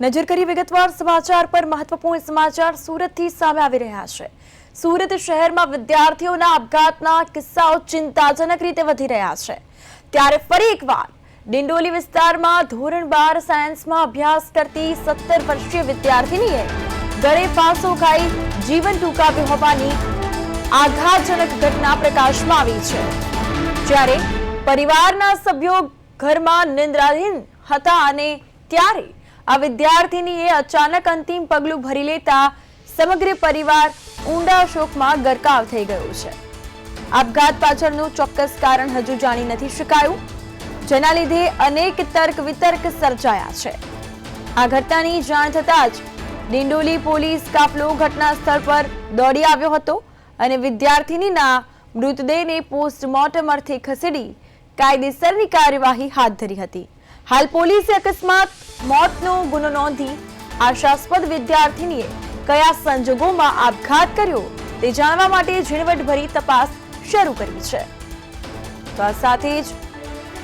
નજર કરી વિગતવાર સમાચાર પર મહત્વપૂર્ણ સમાચાર સુરતથી સામે આવી રહ્યા છે. સુરત શહેરમાં વિદ્યાર્થીઓના આપઘાતના કિસ્સાઓ ચિંતાજનક રીતે વધી રહ્યા છે. ત્યારે ફરી એકવાર ડિંડોલી વિસ્તારમાં ધોરણ બાર સાયન્સમાં અભ્યાસ કરતી સત્તર વર્ષીય વિદ્યાર્થીનીએ ગળે ફાંસો ખાઈ જીવન ટૂંકાવ્યું હોવાની આઘાતજનક ઘટના પ્રકાશમાં આવી છે. જ્યારે પરિવારના સભ્યો ઘરમાં નિંદ્રાધીન હતા અને ત્યારે આ વિદ્યાર્થીનીએ અચાનક અંતિમ પગલું ભરી લેતા સમગ્ર પરિવાર ઊંડા શોકમાં ગરકાવ થઈ ગયો છે. આપઘાત પાછળનું ચોક્કસ કારણ હજુ જાણી નથી શકાયું, જેના લીધે અનેક તર્ક વિતર્ક સર્જાયા છે. આ ઘટનાની જાણ થતાં જ ડિંડોલી પોલીસ કાફલો ઘટના સ્થળ પર દોડી આવ્યો હતો અને વિદ્યાર્થીનીના મૃતદેહને પોસ્ટમોર્ટમ અર્થે ખસેડી કાયદેસરની કાર્યવાહી હાથ ધરી હતી. હાલ પોલીસે અકસ્માત, મોતનો ગુનો નોંધી આશાસ્પદ વિદ્યાર્થીનીએ કયા સંજોગોમાં આપઘાત કર્યો તે જાણવા માટે ઝીણવટભરી તપાસ શરૂ કરી છે. તો આ સાથે જ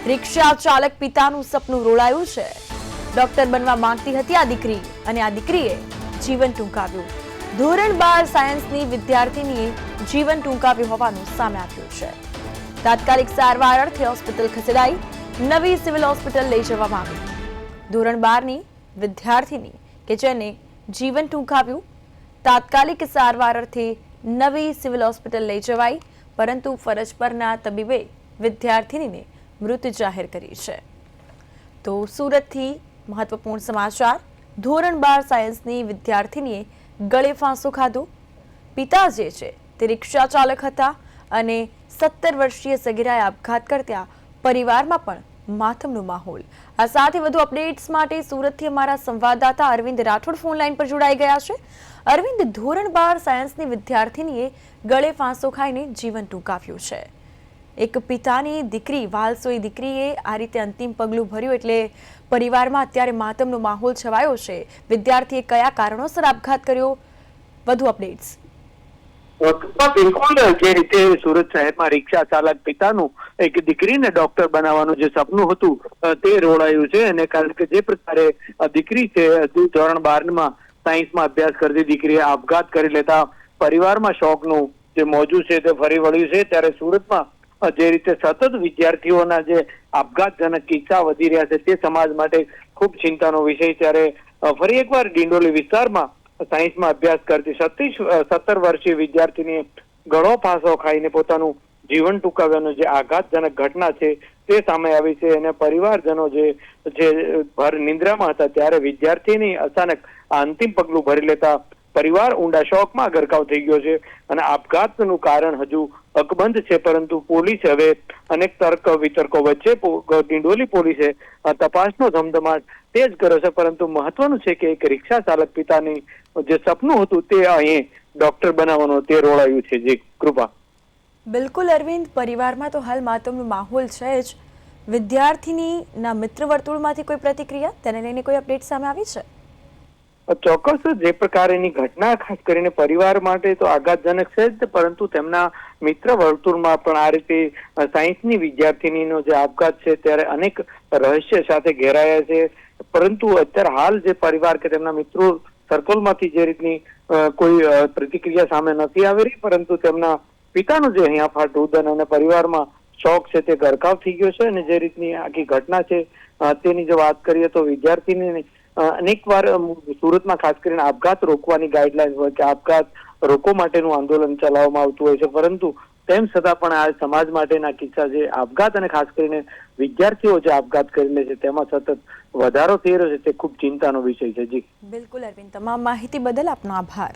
રિક્ષા ચાલક પિતાનું સપનું રોળાયું છે. ડોક્ટર બનવા માંગતી હતી આ દીકરી અને આ દીકરીએ જીવન ટૂંકાવ્યું. ધોરણ બાર સાયન્સની વિદ્યાર્થીનીએ જીવન ટૂંકાવ્યું હોવાનું સામે આવ્યું છે. તાત્કાલિક સારવાર અર્થે હોસ્પિટલ ખસેડાઈ નવી સિવિલ હોસ્પિટલ લઈ જવામાં આવી. ધોરણ બારની વિદ્યાર્થીની કે જેને જીવન ટૂંકાવ્યું, તાત્કાલિક સારવાર અર્થે નવી સિવિલ હોસ્પિટલ લઈ જવાઈ, પરંતુ ફરજ પરના તબીબે વિદ્યાર્થીનીને મૃત જાહેર કરી છે. તો સુરતથી મહત્વપૂર્ણ સમાચાર, ધોરણ બાર સાયન્સની વિદ્યાર્થીનીએ ગળે ફાંસો ખાધો. પિતા જે છે તે રિક્ષા ચાલક હતા અને સત્તર વર્ષીય સગીરાએ આપઘાત કરતા પરિવારમાં પણ માતમનો માહોલ. આ સાથે વધુ અપડેટ્સ માટે સુરતથી અમારા સંવાદદાતા અરવિંદ રાઠોડ ફોન લાઈન પર જોડાઈ ગયા છે. અરવિંદ, ધોરણ બાર સાયન્સની વિદ્યાર્થીનીએ ગળે ફાંસો ખાઈને જીવન ટૂંકાવ્યું છે. એક પિતાની દીકરી, વાલસોઈ દીકરીએ આ રીતે અંતિમ પગલું ભર્યું એટલે પરિવારમાં અત્યારે માતમનો માહોલ છવાયો છે. વિદ્યાર્થીએ કયા કારણોસર આપઘાત કર્યો? વધુ અપડેટ્સ. બિલકુલ જે રીતે સુરત શહેરમાં રિક્ષા ચાલક પિતાનું એક દીકરીને ડોક્ટર બનાવવાનું જે સપનું હતું તે રોડાયું છે અને કારણ કે જે પ્રકારે દીકરી છે ધોરણ બારમાં સાયન્સમાં અભ્યાસ કરતી દીકરીએ આપઘાત કરી લેતા પરિવારમાં શોકનું જે મોજું છે તે ફરી વળ્યું છે. ત્યારે સુરતમાં જે રીતે સતત વિદ્યાર્થીઓના જે આપઘાતજનક કિસ્સા વધી રહ્યા છે તે સમાજ માટે ખૂબ ચિંતાનો વિષય ત્યારે ફરી એકવાર ડિંડોલી વિસ્તારમાં સાયન્સમાં અભ્યાસ કરતી સત્તીસ સત્તર વર્ષીય વિદ્યાર્થીની ગળો ફાંસો ખાઈને પોતાનું જીવન ટૂંકાવ્યાનો જે આઘાતજનક ઘટના છે તે સામે આવી છે અને પરિવારજનો જે જે ભર નિંદ્રામાં હતા ત્યારે વિદ્યાર્થીની અચાનક આ અંતિમ પગલું ભરી લેતા પરિવાર ઊંડા શોકમાં ગરકાવ થઈ ગયો છે અને આપઘાતનું કારણ હજુ અકબંધ છે, પરંતુ પોલીસ હવે અનેક તર્ક વિતર્કો વચ્ચે ડિંડોલી પોલીસે તપાસનો ધમધમાટ તેજ કર્યો છે, પરંતુ મહત્વનું છે કે એક રિક્ષા ચાલક પિતાની જે સપનું હતું તે અહીં ડોક્ટર બનાવવાનું, તે રોળાયું છે. જે, કૃપા. બિલકુલ અરવિંદ, પરિવારમાં તો હાલ માતમનો માહોલ છે જ. વિદ્યાર્થીનીના મિત્ર વર્તુળમાંથી કોઈ પ્રતિક્રિયા? તેને લઈને કોઈ અપડેટ સામે આવી છે? ચોક્કસ જે. પ્રકારેની ઘટના, ખાસ કરીને પરિવાર માટે તો આઘાતજનક છે જ, પરંતુ તેમના મિત્ર વર્તુળમાં પણ આ રીતે સાયન્સની વિદ્યાર્થીનીનો જે આપઘાત છે, ત્યારે અનેક રહસ્ય સાથે ઘેરાયા છે. પરંતુ અત્યારે હાલ જે પરિવાર કે તેમના મિત્રો સર્કલમાંથી જે રીતની કોઈ પ્રતિક્રિયા સામે નથી આવી રહી, પરંતુ તેમના પિતાનું જે અહીંયા ફાટ રુદન અને પરિવારમાં શોખ છે તે ગરકાવ થઈ ગયો છે અને જે રીતની આખી ઘટના છે તેની જો વાત કરીએ તો વિદ્યાર્થીની અનેક વાર સુરતમાં ખાસ કરીને આપઘાત રોકવાની ગાઈડલાઈન હોય કે આપઘાત રોકો માટેનું આંદોલન ચલાવવામાં આવતું હોય છે, પરંતુ તેમ છતાં પણ આ સમાજ માટેના કિસ્સા જે આપઘાત અને ખાસ કરીને વિદ્યાર્થીઓ જે આપઘાત કરી લે છે, તેમાં સતત વધારો થઈ રહ્યો છે, તે ખૂબ ચિંતાનો વિષય છે. જી. બિલકુલ અરવિંદ, તમામ માહિતી બદલ આપનો આભાર.